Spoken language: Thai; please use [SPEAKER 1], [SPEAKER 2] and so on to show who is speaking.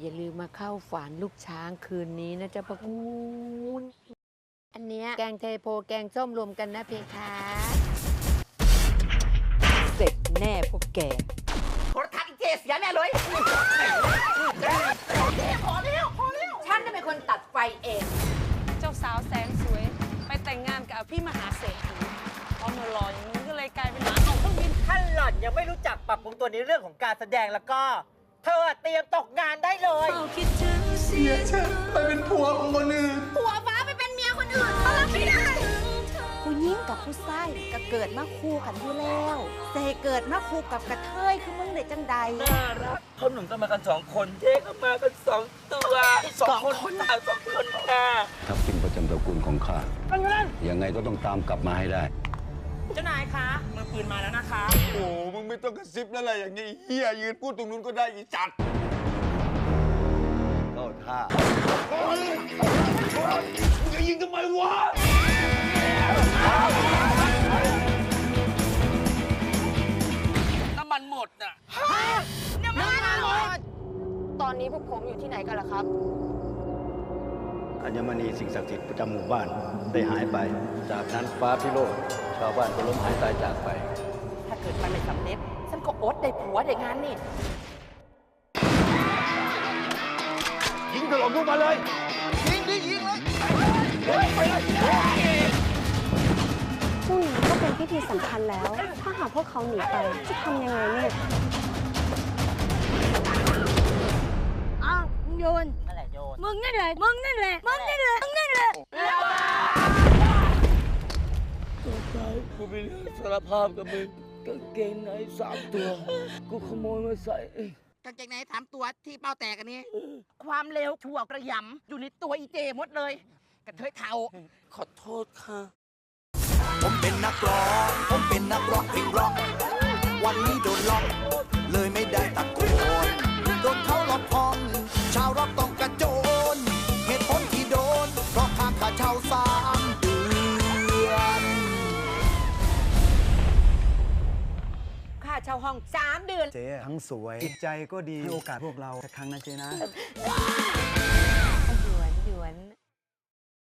[SPEAKER 1] อย่าลืมมาเข้าฝันลูกช้างคืนนี้นะจ๊ะพระคุณอันเนี้ยแกงเทโพแกงส้มรวมกันนะเพคะ
[SPEAKER 2] เสร็จแน่พวกแก
[SPEAKER 3] โทรทัศน์อีเจเสียแน่เลย
[SPEAKER 1] ฉันจะเป็นคนตัดไฟเอง
[SPEAKER 4] เจ้าสาวแสนสวย ไปแต่งงานกับพี่มหาเศรษฐีพอมาหล่ออย่างนี้ก็เลยกลายเป็นหมาเอาเครื่องบิน
[SPEAKER 3] ท่านหล่อนยังไม่รู้จักปรับปรุงตัวในเรื่องของการแสดงแล้วก็ เธอเตรียมตกงานได้เลย
[SPEAKER 2] ผู้หญิงกับผู้ชายก็เกิดมาคู่กันอยู่แล้วแต่เกิดมาคู่กับกระเทยคือมึงได้จังใด
[SPEAKER 5] น่ารักเขาหนุ่มก็มากันสองคนเจ๊ก็มากันสองตัวสองคนค่ะสองคนค่ะ
[SPEAKER 6] ทัพทิมประจำตระกูลของข้ายังไงก็ต้องตามกลับมาให้ได้
[SPEAKER 3] เจ้านายคะมือปืนมาแล้วนะคะ
[SPEAKER 7] โอ้มึง ไม่ต้องกระซิบแล้วอะไรอย่างนี้เฮียยืนพูดตรงนู้นก็ได้อีจัด
[SPEAKER 6] เข้าท่า
[SPEAKER 7] มึงจะยิงทำไมวะ
[SPEAKER 5] น้ำมันหมดน่ะ
[SPEAKER 4] ตอนนี้พวกผมอยู่ที่ไหนกันล่ะครับ
[SPEAKER 6] อัญมณีสิ่งศักดิ์สิทธิ์ประจำหมู่บ้านได้หายไป จากนั้นฟ้าพิโรธชาวบ้านก็ล้มหายตายจากไป
[SPEAKER 3] ถ้า เกิดมันไม่สำเร็จฉันก็อดได้ผัวได้งานนี่
[SPEAKER 7] ยิงถล่มพวกมาเลย
[SPEAKER 8] พรุ่งนี้ก็เป็นพิธีสำคัญแล้ว ถ้าหากพวกเขาหนีไปจะทำยังไงเนี่ย
[SPEAKER 9] อ้าวมึงโยน
[SPEAKER 3] นั่นแหละโยน
[SPEAKER 9] มึงนั่นแหละ มึงนั่นแหละ มึงนั่นแหละ มึงนั่นแหละ
[SPEAKER 5] กูมีเรื่องสารภาพกับมึง กางเกงในสามตัว กูขโมยมาใส่
[SPEAKER 3] กางเกงในถามตัวที่เป้าแตกอันนี้ ความเร็วถั่วกระหยำอยู่ในตัวอีเจหมดเลยกระเทยเทา
[SPEAKER 5] ขอโทษค่ะ
[SPEAKER 10] ผมเป็นนักร้อง ผมเป็นนักร้องเพลงร็อก วันนี้โดนล็อก เลยไม่ได้ตะโกนโดนเขาล็อกห้องชาวร็อก เช่า
[SPEAKER 1] ห้อง 3 เดือน
[SPEAKER 11] เจ๊ทั้งสวยจิตใจก็ดีให้โอกาสพวกเราสักครั้งนะเจ๊นะ
[SPEAKER 1] หยวนหยวน